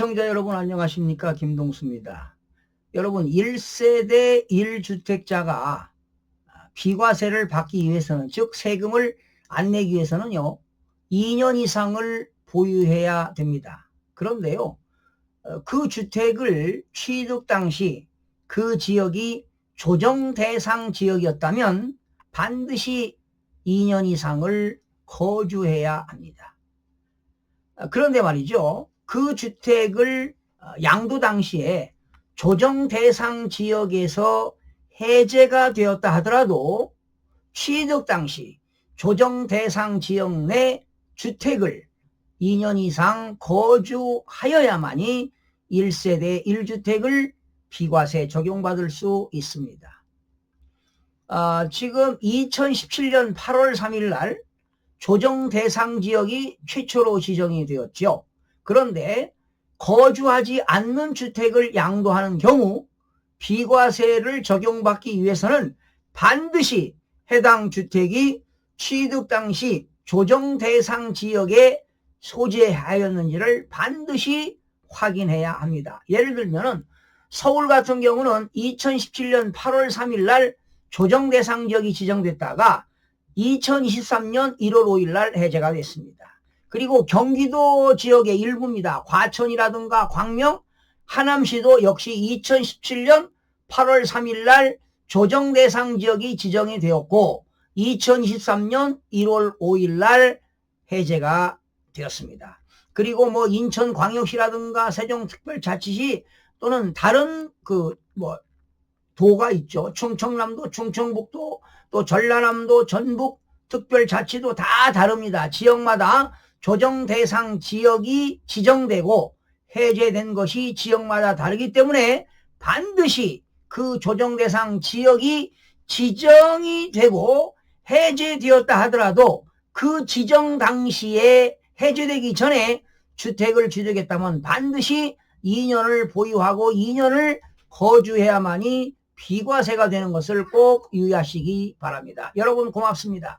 시청자 여러분 안녕하십니까 김동수입니다. 여러분 1세대 1주택자가 비과세를 받기 위해서는 즉 세금을 안 내기 위해서는요 2년 이상을 보유해야 됩니다. 그런데요 어, 그 주택을 취득 당시 그 지역이 조정 대상 지역이었다면 반드시 2년 이상을 거주해야 합니다. 어, 그런데 말이죠. 그 주택을 어, 양도 당시에 조정 대상 지역에서 해제가 되었다 하더라도 취득 당시 조정 대상 지역 내 주택을 2년 이상 거주하여야만이 1세대 1주택을 비과세 적용받을 수 있습니다. 아, 지금 2017년 8월 3일 날 조정 대상 지역이 최초로 지정이 되었죠. 그런데 거주하지 않는 주택을 양도하는 경우 비과세를 적용받기 위해서는 반드시 해당 주택이 취득 당시 조정 대상 지역에 소재하였는지를 반드시 확인해야 합니다. 예를 들면은 서울 같은 경우는 2017년 8월 3일 날 조정 대상 지역이 지정됐다가 2023년 1월 5일 날 해제가 됐습니다. 그리고 경기도 지역의 일부입니다. 과천이라든가 광명, 하남시도 역시 2017년 8월 3일 날 조정 대상 지역이 지정이 되었고 2023년 1월 5일 날 해제가 되었습니다. 그리고 뭐 인천광역시라든가 세종특별자치시 또는 다른 그 뭐 도가 있죠. 충청남도, 충청북도, 또 전라남도, 전북 특별자치도 다 다릅니다. 지역마다 조정 대상 지역이 지정되고 해제된 것이 지역마다 다르기 때문에 반드시 그 조정 대상 지역이 지정이 되고 해제되었다 하더라도 그 지정 당시에 해제되기 전에 주택을 취득했다면 반드시 2년을 보유하고 2년을 거주해야만이 비과세가 되는 것을 꼭 유의하시기 바랍니다. 여러분 고맙습니다.